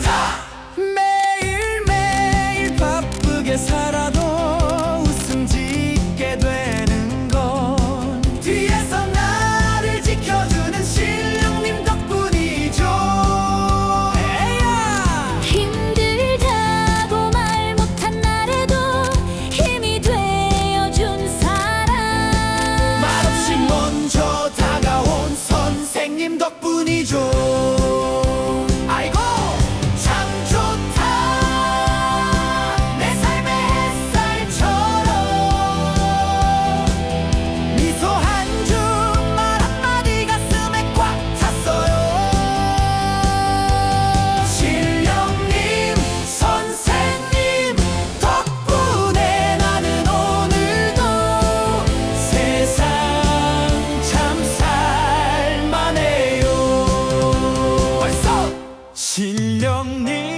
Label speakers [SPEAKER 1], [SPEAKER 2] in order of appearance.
[SPEAKER 1] 炸 신령님.